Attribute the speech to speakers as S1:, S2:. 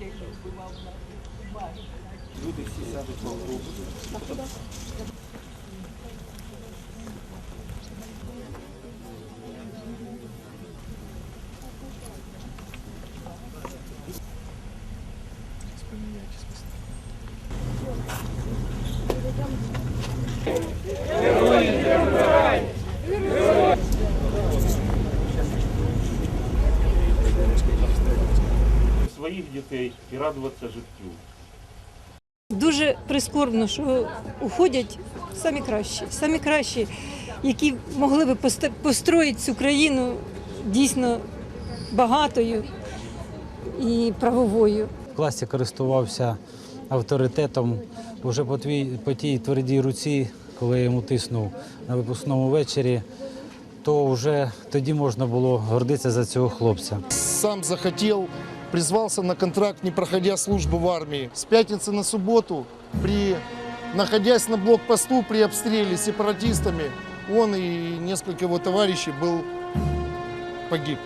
S1: Люди всі сядуть в автобус.
S2: Своїх дітей і радуватися життю.
S3: Дуже прискорбно, що уходять самі кращі, самі кращі, які могли би построїти цю країну дійсно багатою і правовою.
S4: В класі користувався авторитетом вже по, твій, по тій твердій руці, коли я йому тиснув на випускному вечорі, то вже тоді можна було гордитися за цього хлопця.
S5: Сам захотел, призвался на контракт, не проходя службу в армии. С пятницы на субботу, при, находясь на блокпосту при обстреле сепаратистами, он и несколько его товарищей был погиб.